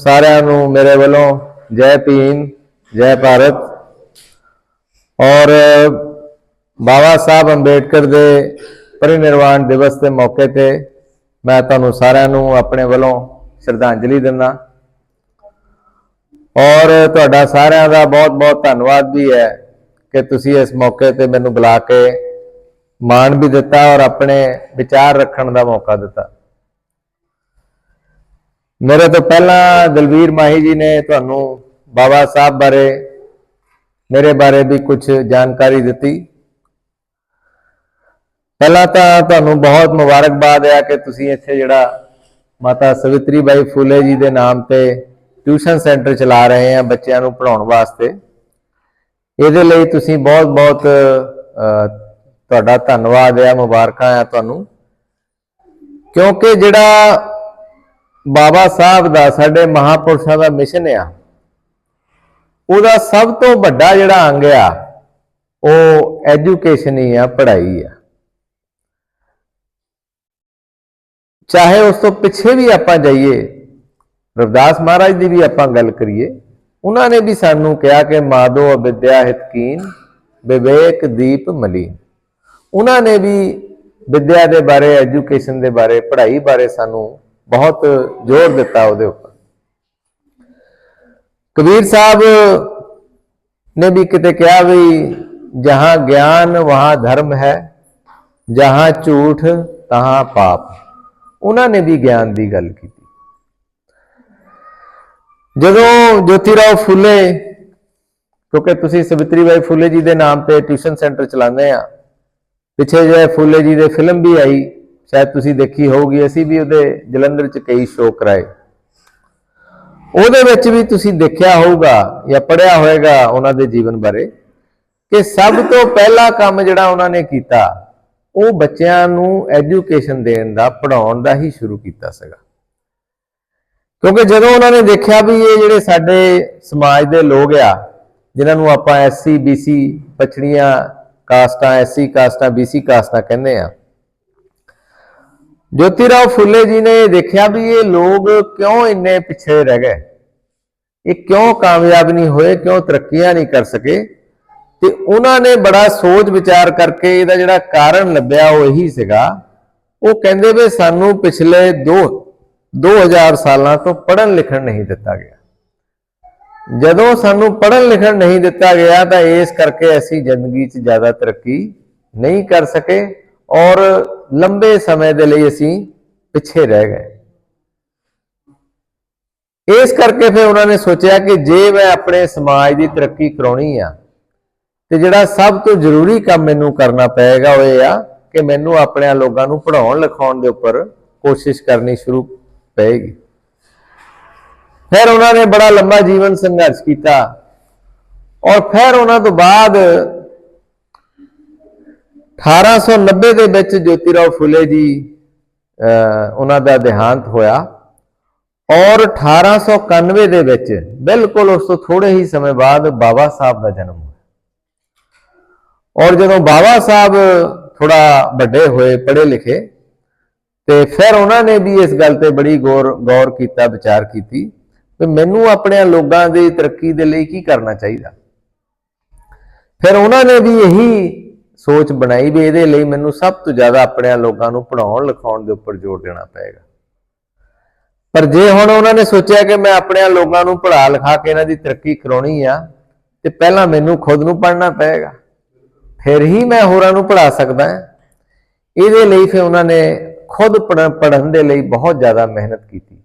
ਸਾਰਿਆਂ ਨੂੰ ਮੇਰੇ ਵੱਲੋਂ ਜੈ ਭੀਮ, ਜੈ ਭਾਰਤ। ਔਰ ਬਾਬਾ ਸਾਹਿਬ ਅੰਬੇਡਕਰ ਦੇ ਪਰਿਨਿਰਵਾਣ ਦਿਵਸ ਦੇ ਮੌਕੇ ਤੇ ਮੈਂ ਤੁਹਾਨੂੰ ਸਾਰਿਆਂ ਨੂੰ ਆਪਣੇ ਵੱਲੋਂ ਸ਼ਰਧਾਂਜਲੀ ਦਿੰਦਾ। ਔਰ ਤੁਹਾਡਾ ਸਾਰਿਆਂ ਦਾ ਬਹੁਤ-ਬਹੁਤ ਧੰਨਵਾਦ ਵੀ ਹੈ ਕਿ ਤੁਸੀਂ ਇਸ ਮੌਕੇ ਤੇ ਮੈਨੂੰ ਬੁਲਾ ਕੇ ਮਾਣ ਵੀ ਦਿੱਤਾ ਔਰ ਆਪਣੇ ਵਿਚਾਰ ਰੱਖਣ ਦਾ ਮੌਕਾ ਦਿੱਤਾ। ਮੇਰੇ ਤੋਂ ਪਹਿਲਾਂ ਦਲਵੀਰ ਮਾਹੀ ਜੀ ਨੇ ਤੁਹਾਨੂੰ ਬਾਬਾ ਸਾਹਿਬ ਬਾਰੇ, ਮੇਰੇ ਬਾਰੇ ਵੀ ਕੁਝ ਜਾਣਕਾਰੀ ਦਿੱਤੀ। ਪਹਿਲਾਂ ਤਾਂ ਤੁਹਾਨੂੰ ਬਹੁਤ ਮੁਬਾਰਕਬਾਦ ਹੈ ਕਿ ਤੁਸੀਂ ਇੱਥੇ ਜਿਹੜਾ ਮਾਤਾ ਸਵਿਤਰੀ ਬਾਈ ਫੂਲੇ ਜੀ ਦੇ ਨਾਮ ਤੇ ਟਿਊਸ਼ਨ ਸੈਂਟਰ ਚਲਾ ਰਹੇ ਆ ਬੱਚਿਆਂ ਨੂੰ ਪੜਾਉਣ ਵਾਸਤੇ। ਇਹਦੇ ਲਈ ਤੁਸੀਂ ਬਹੁਤ-ਬਹੁਤ ਤੁਹਾਡਾ ਧੰਨਵਾਦ ਹੈ ਮੁਬਾਰਕਾਂ ਆ ਤੁਹਾਨੂੰ। ਕਿਉਂਕਿ ਜਿਹੜਾ ਬਾਬਾ ਸਾਹਿਬ ਦਾ, ਸਾਡੇ ਮਹਾਪੁਰਸ਼ਾਂ ਦਾ ਮਿਸ਼ਨ ਆ। ਉਹਦਾ ਸਭ ਤੋਂ ਵੱਡਾ ਜਿਹੜਾ ਅੰਗ ਆ, ਉਹ ਐਜੂਕੇਸ਼ਨ ਹੀ ਆ, ਪੜ੍ਹਾਈ ਆ। ਚਾਹੇ ਉਸ ਤੋਂ ਪਿੱਛੇ ਵੀ ਆਪਾਂ ਜਾਈਏ, ਰਵਿਦਾਸ ਮਹਾਰਾਜ ਦੀ ਵੀ ਆਪਾਂ ਗੱਲ ਕਰੀਏ, ਉਹਨਾਂ ਨੇ ਵੀ ਸਾਨੂੰ ਕਿਹਾ ਕਿ ਮਾਦੋ ਅਵਿਦਿਆ ਹਿਤਕੀਨ ਵਿਵੇਕ ਦੀਪ ਮਲੀਨ। ਉਹਨਾਂ ਨੇ ਵੀ ਵਿਦਿਆ ਦੇ ਬਾਰੇ ਐਜੂਕੇਸ਼ਨ ਦੇ ਬਾਰੇ, ਪੜ੍ਹਾਈ ਬਾਰੇ ਸਾਨੂੰ ਬਹੁਤ ਜ਼ੋਰ ਦਿੱਤਾ ਉਹਦੇ ਉੱਪਰ। ਕਬੀਰ ਸਾਹਿਬ ਨੇ ਵੀ ਕਿਤੇ ਕਿਹਾ ਵੀ ਜਹਾਂ ਗਿਆਨ, ਵਹਾਂ ਧਰਮ ਹੈ, ਜਹਾਂ ਝੂਠ, ਤਹਾਂ ਪਾਪ। ਉਹਨਾਂ ਨੇ ਵੀ ਗਿਆਨ ਦੀ ਗੱਲ ਕੀਤੀ। ਜਦੋਂ ਜੋਤੀਰਾਓ ਫੁੱਲੇ, ਕਿਉਂਕਿ ਤੁਸੀਂ ਸਵਿਤਰੀ ਬਾਈ ਫੁੱਲੇ ਜੀ ਦੇ ਨਾਮ ਤੇ ਟਿਊਸ਼ਨ ਸੈਂਟਰ ਚਲਾਉਂਦੇ ਆ, ਪਿੱਛੇ ਜੇ ਫੁੱਲੇ ਜੀ ਦੇ ਫਿਲਮ ਵੀ ਆਈ ਸ਼ਾਇਦ ਤੁਸੀਂ ਦੇਖੀ ਹੋਊਗੀ, ਅਸੀਂ ਵੀ ਉਹਦੇ ਜਲੰਧਰ ਚ ਕਈ ਸ਼ੋਅ ਕਰਾਏ। ਉਹਦੇ ਵਿੱਚ ਵੀ ਤੁਸੀਂ ਦੇਖਿਆ ਹੋਊਗਾ ਜਾਂ ਪੜਿਆ ਹੋਵੇਗਾ ਉਹਨਾਂ ਦੇ ਜੀਵਨ ਬਾਰੇ ਕਿ ਸਭ ਤੋਂ ਪਹਿਲਾ ਕੰਮ ਜਿਹੜਾ ਉਹਨਾਂ ਨੇ ਕੀਤਾ, ਉਹ ਬੱਚਿਆਂ ਨੂੰ ਐਜੂਕੇਸ਼ਨ ਦੇਣ ਦਾ ਪੜਾਉਣ ਦਾ ਹੀ ਸ਼ੁਰੂ ਕੀਤਾ ਸੀਗਾ। ਕਿਉਂਕਿ ਜਦੋਂ ਉਹਨਾਂ ਨੇ ਦੇਖਿਆ ਵੀ ਇਹ ਜਿਹੜੇ ਸਾਡੇ ਸਮਾਜ ਦੇ ਲੋਕ ਆ, ਜਿਨ੍ਹਾਂ ਨੂੰ ਆਪਾਂ ਐਸਸੀ ਬੀਸੀ ਪਛੜੀਆਂ ਕਾਸਟਾਂ ਐਸਸੀ ਕਾਸਟਾਂ ਬੀਸੀ ਕਾਸਟਾਂ ਕਹਿੰਦੇ ਆ ਜੋਤੀਰਾਓ ਫੁੱਲੇ ਜੀ ਨੇ ਦੇਖਿਆ ਵੀ ਇਹ ਲੋਕ ਕਿਉਂ ਇੰਨੇ ਪਿੱਛੇ ਰਹਿ ਗਏ? ਇਹ ਕਿਉਂ ਕਾਮਯਾਬ ਨਹੀਂ ਹੋਏ? ਕਿਉਂ ਤਰੱਕੀਆਂ ਨਹੀਂ ਕਰ ਸਕੇ? ਤੇ ਉਹਨਾਂ ਨੇ ਬੜਾ ਸੋਚ ਵਿਚਾਰ ਕਰਕੇ ਇਹਦਾ ਜਿਹੜਾ ਕਾਰਨ ਲੱਭਿਆ ਉਹ ਇਹੀ ਸੀਗਾ। ਉਹ ਕਹਿੰਦੇ ਵੀ ਸਾਨੂੰ ਪਿਛਲੇ 2 2000 ਸਾਲਾਂ ਤੋਂ ਪੜ੍ਹਨ ਲਿਖਣ ਨਹੀਂ ਦਿੱਤਾ ਗਿਆ। ਜਦੋਂ ਸਾਨੂੰ ਪੜ੍ਹਨ ਲਿਖਣ ਨਹੀਂ ਦਿੱਤਾ ਗਿਆ ਤਾਂ ਇਸ ਕਰਕੇ ਅਸੀਂ ਜ਼ਿੰਦਗੀ 'ਚ ਜ਼ਿਆਦਾ ਤਰੱਕੀ ਨਹੀਂ ਕਰ ਸਕੇ। ਔਰ ਲੰਬੇ ਸਮੇਂ ਦੇ ਲਈ ਅਸੀਂ ਪਿੱਛੇ ਰਹਿ ਗਏ। ਇਸ ਕਰਕੇ ਫਿਰ ਉਹਨਾਂ ਨੇ ਸੋਚਿਆ ਕਿ ਜੇ ਮੈਂ ਆਪਣੇ ਸਮਾਜ ਦੀ ਤਰੱਕੀ ਕਰਾਉਣੀ ਆ, ਤੇ ਜਿਹੜਾ ਸਭ ਤੋਂ ਜ਼ਰੂਰੀ ਕੰਮ ਮੈਨੂੰ ਕਰਨਾ ਪਏਗਾ ਉਹ ਇਹ ਆ ਕਿ ਮੈਨੂੰ ਆਪਣੇ ਲੋਕਾਂ ਨੂੰ ਪੜ੍ਹਾਉਣ, ਲਿਖਾਉਣ ਦੇ ਉੱਪਰ ਕੋਸ਼ਿਸ਼ ਕਰਨੀ ਸ਼ੁਰੂ ਪਏਗੀ। ਫਿਰ ਉਹਨਾਂ ਨੇ ਬੜਾ ਲੰਬਾ ਜੀਵਨ ਸੰਘਰਸ਼ ਕੀਤਾ ਔਰ ਫਿਰ ਉਹਨਾਂ ਤੋਂ ਬਾਅਦ 1890 ਦੇ ਵਿੱਚ ਜੋਤੀਰਾਓ ਫੁਲੇ ਜੀ ਅਹ, ਉਹਨਾਂ ਦਾ ਦੇਹਾਂਤ ਹੋਇਆ ਔਰ 1891 ਦੇ ਵਿੱਚ ਬਿਲਕੁਲ ਉਸ ਤੋਂ ਥੋੜੇ ਹੀ ਸਮੇਂ ਬਾਅਦ ਬਾਬਾ ਸਾਹਿਬ ਦਾ ਜਨਮ ਹੋਇਆ। ਔਰ ਜਦੋਂ ਬਾਬਾ ਸਾਹਿਬ ਥੋੜਾ ਵੱਡੇ ਹੋਏ ਪੜ੍ਹੇ ਲਿਖੇ ਤੇ ਫਿਰ ਉਹਨਾਂ ਨੇ ਵੀ ਇਸ ਗੱਲ ਤੇ ਬੜੀ ਗੌਰ ਗੌਰ ਕੀਤਾ ਵਿਚਾਰ ਕੀਤੀ ਕਿ ਮੈਨੂੰ ਆਪਣੇ ਲੋਕਾਂ ਦੀ ਤਰੱਕੀ ਦੇ ਲਈ ਕੀ ਕਰਨਾ ਚਾਹੀਦਾ। ਫਿਰ ਉਹਨਾਂ ਨੇ ਵੀ ਇਹੀ ਸੋਚ ਬਣਾਈ ਵੀ ਇਹਦੇ ਲਈ ਮੈਨੂੰ ਸਭ ਤੋਂ ਜ਼ਿਆਦਾ ਆਪਣੇ ਲੋਕਾਂ ਨੂੰ ਪੜਾਉਣ ਲਿਖਾਉਣ ਦੇ ਉੱਪਰ ਜ਼ੋਰ ਦੇਣਾ ਪਏਗਾ। ਪਰ ਜੇ ਹੁਣ ਉਹਨਾਂ ਨੇ ਸੋਚਿਆ ਕਿ ਮੈਂ ਆਪਣੇ ਲੋਕਾਂ ਨੂੰ ਪੜ੍ਹਾ ਲਿਖਾ ਕੇ ਇਹਨਾਂ ਦੀ ਤਰੱਕੀ ਕਰਾਉਣੀ ਆ, ਤੇ ਪਹਿਲਾਂ ਮੈਨੂੰ ਖੁਦ ਨੂੰ ਪੜ੍ਹਨਾ ਪਏਗਾ। ਫਿਰ ਹੀ ਮੈਂ ਹੋਰਾਂ ਨੂੰ ਪੜ੍ਹਾ ਸਕਦਾ ਇਹਦੇ ਲਈ ਫਿਰ ਉਹਨਾਂ ਨੇ ਖੁਦ ਪੜ੍ਹਨ ਦੇ ਲਈ ਬਹੁਤ ਜ਼ਿਆਦਾ ਮਿਹਨਤ ਕੀਤੀ।